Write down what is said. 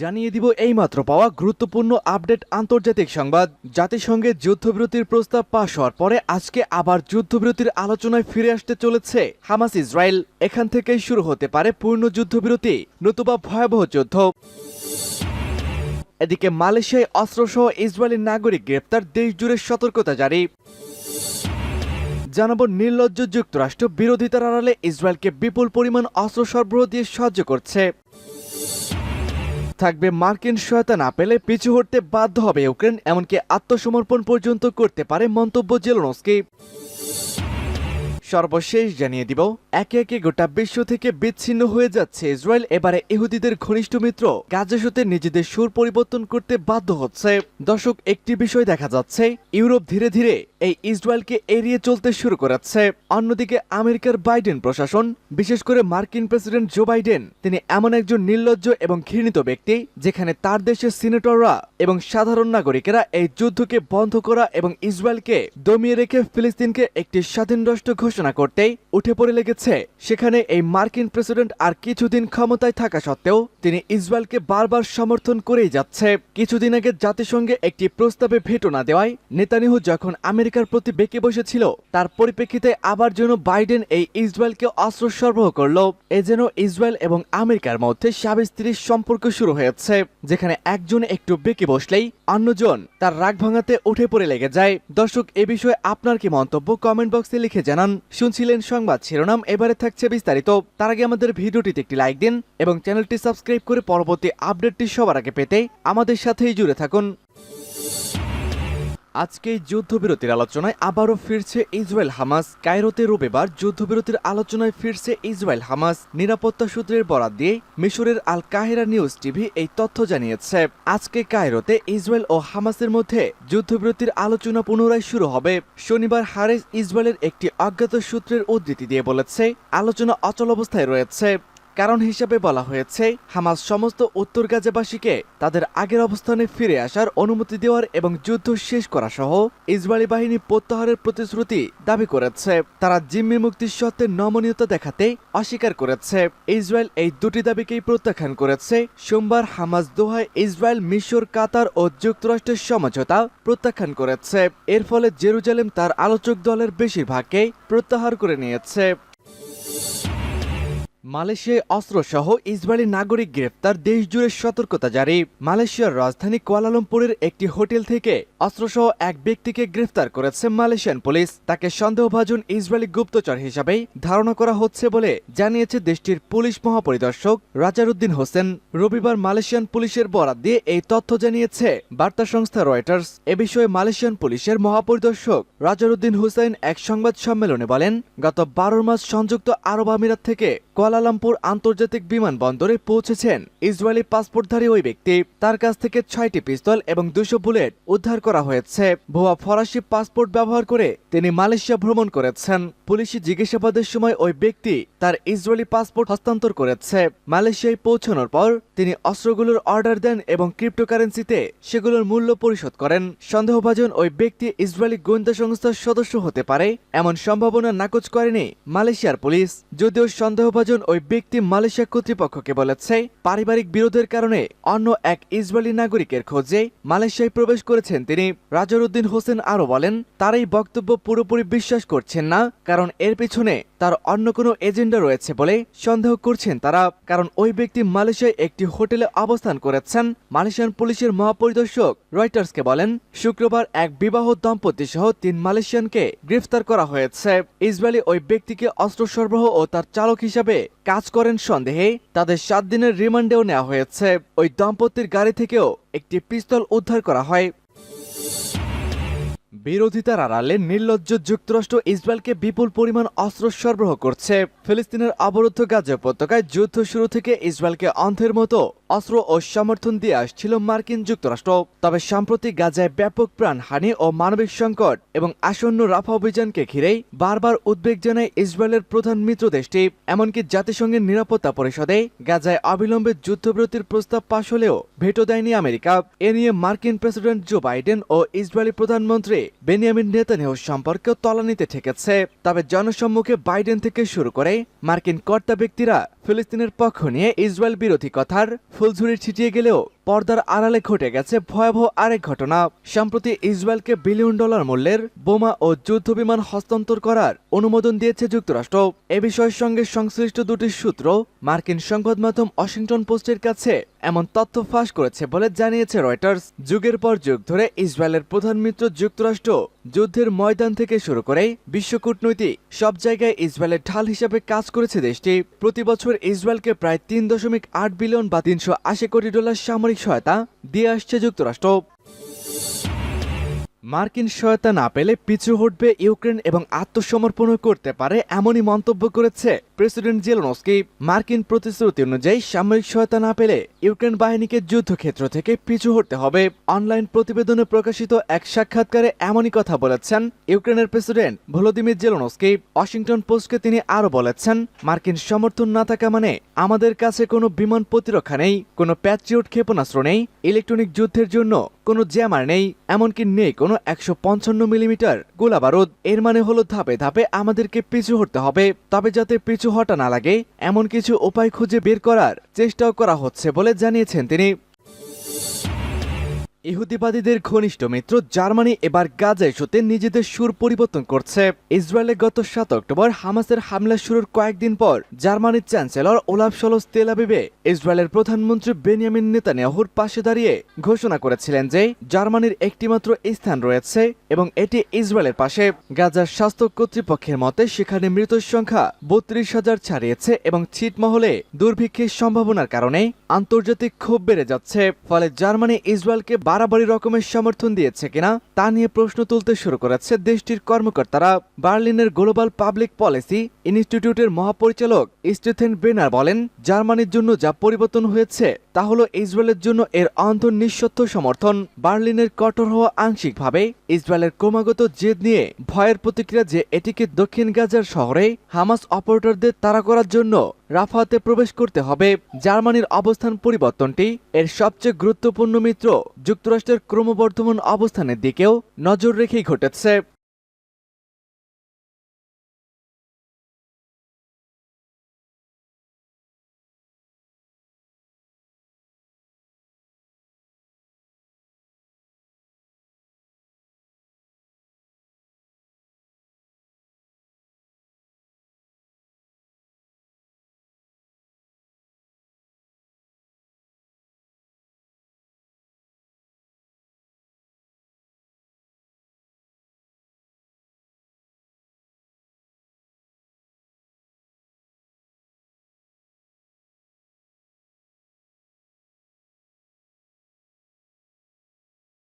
জানিয়ে দিব এইমাত্র পাওয়া গুরুত্বপূর্ণ আপডেট আন্তর্জাতিক সংবাদ। জাতিসংঘের যুদ্ধবিরতির প্রস্তাব পাশ হওয়ার পরে আজকে আবার যুদ্ধবিরতির আলোচনায় ফিরে আসতে চলেছে হামাস ইসরায়েল। এখান থেকেই শুরু হতে পারে পূর্ণ যুদ্ধবিরতি। নতুবা ভয়াবহ যুদ্ধ। এদিকে মালয়েশিয়ায় অস্ত্রসহ ইসরায়েলের নাগরিক গ্রেপ্তার দেশ জুড়ে সতর্কতা জারি। জানাব নির্লজ্জ যুক্তরাষ্ট্র, বিরোধিতার আড়ালে ইসরায়েলকে বিপুল পরিমাণ অস্ত্র সরবরাহ দিয়ে সাহায্য করছে। থাকবে মার্কিন সহায়তা না পেলে পিছু হটতে বাধ্য হবে ইউক্রেন, এমনকি আত্মসমর্পণ পর্যন্ত করতে পারে মন্তব্য জেলনস্কি। সর্বশেষ জানিয়ে দিব, একে একে গোটা বিশ্ব থেকে বিচ্ছিন্ন হয়ে যাচ্ছে ইসরায়েল। এবারে ইহুদিদের ঘনিষ্ঠ মিত্র গাজাসতে নিজেদের সুর পরিবর্তন করতে বাধ্য হচ্ছে। দর্শক, একটি বিষয় দেখা যাচ্ছে, ইউরোপ ধীরে ধীরে এই ইসরায়েলকে এড়িয়ে চলতে শুরু করেছে। অন্যদিকে আমেরিকার বাইডেন প্রশাসন, বিশেষ করে মার্কিন প্রেসিডেন্ট জো বাইডেন, তিনি এমন একজন নির্লজ্জ এবং ঘৃণিত ব্যক্তি যেখানে তার দেশের সিনেটররা এবং সাধারণ নাগরিকেরা এই যুদ্ধকে বন্ধ করা এবং ইসরায়েলকে দমিয়ে রেখে ফিলিস্তিনকে একটি স্বাধীন রাষ্ট্র ঘোষণা করতেই উঠে পড়ে লেগেছে। সেখানে এই মার্কিন প্রেসিডেন্ট আর কিছুদিন ক্ষমতায় থাকা সত্ত্বেও তিনি ইসরায়েলকে বারবার সমর্থন করেই যাচ্ছে। কিছুদিন আগে জাতিসংঘে একটি প্রস্তাবে ভেটো না দেওয়ায় নেতানিহু যখন আমেরিকার প্রতি বেঁকে বসেছিল, তার পরিপ্রেক্ষিতে আবার যেন বাইডেন এই ইসরায়েলকে অস্ত্র সরবরাহ করল। এ যেন ইসরায়েল এবং আমেরিকার মধ্যে স্বামী স্ত্রীর সম্পর্ক শুরু হয়েছে, যেখানে একজন একটু বেঁকে বসলেই অন্যজন তার রাগ ভাঙাতে উঠে পড়ে লেগে যায়। দর্শক, এ বিষয়ে আপনার কি মন্তব্য? কমেন্ট বক্সে লিখে জানান। শুনছিলেন সংবাদ শিরোনাম, এবারে থাকছে বিস্তারিত। তার আগে আমাদের ভিডিওটিতে একটি লাইক দিন এবং চ্যানেলটি সাবস্ক্রাইব করে পরবর্তী আপডেটটি সবার আগে পেতে আমাদের সাথেই জুড়ে থাকুন। আজকে যুদ্ধবিরতির আলোচনায় আবারও ফিরছে ইসরায়েল হামাস। কায়রোতে রবিবার যুদ্ধবিরতির আলোচনায় ফিরছে ইসরায়েল হামাস। নিরাপত্তা সূত্রের বরাত দিয়ে মিশরের আল কাহেরা নিউজ টিভি এই তথ্য জানিয়েছে। আজকে কায়রোতে ইসরায়েল ও হামাসের মধ্যে যুদ্ধবিরতির আলোচনা পুনরায় শুরু হবে। শনিবার হারেস ইসরায়েলের একটি অজ্ঞাত সূত্রের উদ্ধৃতি দিয়ে বলেছে, আলোচনা অচল অবস্থায় রয়েছে। কারণ হিসেবে বলা হয়েছে, হামাস সমস্ত উত্তর গাজাবাসীকে তাদের আগের অবস্থানে ফিরে আসার অনুমতি দেওয়ার এবং যুদ্ধ শেষ করা সহ ইসরায়েলি বাহিনী প্রত্যাহারের প্রতিশ্রুতি দাবি করেছে। তারা জিম্মি মুক্তির সত্ত্বে নমনীয়তা দেখাতে অস্বীকার করেছে। ইসরায়েল এই দুটি দাবিকেই প্রত্যাখ্যান করেছে। সোমবার হামাস দোহায় ইসরায়েল, মিশর, কাতার ও যুক্তরাষ্ট্রের সমঝোতা প্রত্যাখ্যান করেছে। এর ফলে জেরুজালেম তার আলোচক দলের বেশিরভাগকেই প্রত্যাহার করে নিয়েছে। মালয়েশিয়ায় অস্ত্রসহ ইসরায়েলি নাগরিক গ্রেফতার দেশ জুড়ে সতর্কতা জারি। মালয়েশিয়ার রাজধানী কুয়ালালামপুরের একটি হোটেল থেকে অস্ত্রসহ এক ব্যক্তিকে গ্রেফতার করেছে মালয়েশিয়ান পুলিশ। তাকে সন্দেহভাজন ইসরায়েলি গুপ্তচর হিসাবেই ধারণা করা হচ্ছে বলে জানিয়েছে দেশটির পুলিশ মহাপরিদর্শক রাজারুদ্দিন হোসেন। রবিবার মালয়েশিয়ান পুলিশের বরাত দিয়ে এই তথ্য জানিয়েছে বার্তা সংস্থা রয়টার্স। এ বিষয়ে মালয়েশিয়ান পুলিশের মহাপরিদর্শক রাজারুদ্দিন হুসাইন এক সংবাদ সম্মেলনে বলেন, গত বারো মাস সংযুক্ত আরব আমিরাত থেকে কুয়ালালামপুর আন্তর্জাতিক বিমানবন্দরে পৌঁছেছেন। ইসরায়েলি পাসপোর্টধারী ওই ব্যক্তি। তার কাছ থেকে ছয়টি পিস্তল এবং দুশো বুলেট উদ্ধার করা হয়েছে। ভুয়া ফরাসি পাসপোর্ট ব্যবহার করে তিনি মালয়েশিয়া ভ্রমণ করেছেন। পুলিশি জিজ্ঞাসাবাদের সময় ওই ব্যক্তি তার ইসরায়েলি পাসপোর্ট হস্তান্তর করেছে। মালয়েশিয়ায় পৌঁছানোর পর তিনি অস্ত্রগুলোর অর্ডার দেন এবং ক্রিপ্টোকারেন্সিতে সেগুলোর মূল্য পরিশোধ করেন। সন্দেহভাজন ওই ব্যক্তি ইসরায়েলি গোয়েন্দা সংস্থার সদস্য হতে পারে, এমন সম্ভাবনা নাকচ করেনি মালয়েশিয়ার পুলিশ। যদিও সন্দেহভাজন ওই ব্যক্তি মালয়েশিয়া কর্তৃপক্ষকে বলেছে, পারিবারিক বিরোধের কারণে অন্য এক ইসরায়েলি নাগরিকের খোঁজে মালয়েশিয়ায় প্রবেশ করেছেন তিনি। রাজারুদ্দিন হোসেন আরও বলেন, তার এই বক্তব্য পুরোপুরি বিশ্বাস করছেন না, কারণ এর পিছনে তার অন্য কোনো এজেন্ডা রয়েছে বলে সন্দেহ করছেন তারা। কারণ ওই ব্যক্তি মালয়েশিয়ায় একটি হোটেলে অবস্থান করেছেন। মালয়েশিয়ান পুলিশের মহাপরিদর্শক রয়টার্সকে বলেন, শুক্রবার এক বিবাহ দম্পতি সহ তিন মালয়েশিয়ানকে গ্রেফতার করা হয়েছে। ইসরায়েলি ওই ব্যক্তিকে অস্ত্র সরবরাহ ও তার চালক হিসাবে কাজ করেন সন্দেহে তাদের সাত দিনের রিমান্ডেও নেওয়া হয়েছে। ওই দম্পতির গাড়ি থেকেও একটি পিস্তল উদ্ধার করা হয়। বিরোধিতার আড়ালে নির্লজ্জ যুক্তরাষ্ট্র ইসরায়েলকে বিপুল পরিমাণ অস্ত্র সরবরাহ করছে। ফিলিস্তিনের অবরুদ্ধ গাজা উপত্যকায় যুদ্ধ শুরু থেকে ইসরায়েলকে অন্ধের মতো অস্ত্র ও সমর্থন দিয়ে আসছিল মার্কিন যুক্তরাষ্ট্র। তবে সাম্প্রতিক গাজায় ব্যাপক প্রাণহানি ও মানবিক সংকট এবং আসন্ন রাফা অভিযানকে ঘিরেই বারবার উদ্বেগ জানায় ইসরায়েলের প্রধান মিত্র দেশটি এমনকি জাতিসংঘের নিরাপত্তা পরিষদে গাজায় অবিলম্বে যুদ্ধবিরতির প্রস্তাব পাশ হলেও ভেটো দেয়নি আমেরিকা। এ নিয়ে মার্কিন প্রেসিডেন্ট জো বাইডেন ও ইসরায়েলি প্রধানমন্ত্রী বেনিয়ামিন নেতানিয়াহু সম্পর্কেও তলানিতে ঠেকেছে। তবে জনসম্মুখে বাইডেন থেকে শুরু করে মার্কিন কর্তা ব্যক্তিরা ফিলিস্তিনের পক্ষ নিয়ে ইসরায়েল বিরোধী কথার ফুলঝুরি ছিটিয়ে গেলেও পর্দার আড়ালে ঘটে গেছে ভয়াবহ আরেক ঘটনা। সম্প্রতি ইসরায়েলকে বিলিয়ন ডলার মূল্যের বোমা ও যুদ্ধবিমান হস্তান্তর করার অনুমোদন দিয়েছে যুক্তরাষ্ট্র। এ বিষয়ের সঙ্গে সংশ্লিষ্ট দুটি সূত্র, মার্কিন সংবাদ মাধ্যম ওয়াশিংটন পোস্টের কাছে এমন তথ্য ফাঁস করেছে বলে জানিয়েছে রয়টার্স। যুগের পর যুগ ধরে ইসরায়েলের প্রধান মিত্র যুক্তরাষ্ট্র যুদ্ধের ময়দান থেকে শুরু করে বিশ্ব কূটনৈতিক সব জায়গায় ইসরায়েলের ঢাল হিসাবে কাজ করেছে দেশটি। প্রতি বছর ইসরায়েলকে প্রায় তিন দশমিক আট বিলিয়ন বা তিনশো আশি কোটি ডলার সামরিক সহায়তা দিয়ে আসছে যুক্তরাষ্ট্র। মার্কিন সহায়তা না পেলে পিছু হটবে ইউক্রেন এবং আত্মসমর্পণও করতে পারে এমনই মন্তব্য করেছে প্রেসিডেন্ট জেলনস্কি। মার্কিন প্রতিশ্রুতি অনুযায়ী সামরিক সহায়তা না পেলে ইউক্রেন বাহিনীকে যুদ্ধক্ষেত্র থেকে পিছু হটতে হবে। অনলাইন প্রতিবেদনে প্রকাশিত এক সাক্ষাৎকারে এমনই কথা বলেছেন ইউক্রেনের প্রেসিডেন্ট ভলোদিমির জেলনস্কি। ওয়াশিংটন পোস্টকে তিনি আরও বলেছেন, মার্কিন সমর্থন না থাকা মানে আমাদের কাছে কোনো বিমান প্রতিরক্ষা নেই, কোনো প্যাট্রিয়ট ক্ষেপণাস্ত্র নেই, ইলেকট্রনিক যুদ্ধের জন্য কোনো জ্যামার নেই, এমনকি নেই কোনো একশো পঞ্চান্ন মিলিমিটার গোলাবারুদ এর মানে হলো ধাপে ধাপে আমাদেরকে পিছু হটতে হবে। তবে যাতে পিছু হটা না লাগে, এমন কিছু উপায় খুঁজে বের করার চেষ্টাও করা হচ্ছে বলে জানিয়েছেন তিনি। ইহুদিবাদীদের ঘনিষ্ঠ মিত্র জার্মানি এবার গাজা ইস্যুতে নিজেদের সুর পরিবর্তন করছে। ইসরায়েলে গত সাত অক্টোবর হামাসের হামলা শুরুর কয়েকদিন পর জার্মানির চ্যান্সেলর ওলাফ সলস তেলাবিবে ইসরায়েলের প্রধানমন্ত্রী বেনিয়ামিন নেতানিয়াহুর পাশে দাঁড়িয়ে ঘোষণা করেছিলেন যে জার্মানির একটিমাত্র স্থান রয়েছে এবং এটি ইসরায়েলের পাশে। গাজার স্বাস্থ্য কর্তৃপক্ষের মতে সেখানে মৃতের সংখ্যা বত্রিশ হাজার ছাড়িয়েছে এবং ছিটমহলে দুর্ভিক্ষের সম্ভাবনার কারণে আন্তর্জাতিক ক্ষোভ বেড়ে যাচ্ছে। ফলে জার্মানি ইসরায়েলকে বাড়াবাড়ি রকমের সমর্থন দিয়েছে কিনা তা নিয়ে প্রশ্ন তুলতে শুরু করেছে দেশটির কর্মকর্তারা। বার্লিনের গ্লোবাল পাবলিক পলিসি ইনস্টিটিউটের মহাপরিচালক স্টিথেন বেনার বলেন, জার্মানির জন্য যা পরিবর্তন হয়েছে তা হলো ইসরায়েলের জন্য এর অন্তর্নিঃসত্ব সমর্থন। বার্লিনের কঠোর হওয়া আংশিকভাবে ইসরায়েলের ক্রমাগত জেদ নিয়ে ভয়ের প্রতিক্রিয়া যে এটিকে দক্ষিণ গাজার শহরে হামাস অপারেটরদের তাড়া করার জন্য রাফাতে প্রবেশ করতে হবে, জার্মানির অবস্থান পরিবর্তনটি এর সবচেয়ে গুরুত্বপূর্ণ মিত্র যুক্তরাষ্ট্রের ক্রমবর্ধমান অবস্থানের দিকেও নজর রেখেই ঘটেছে।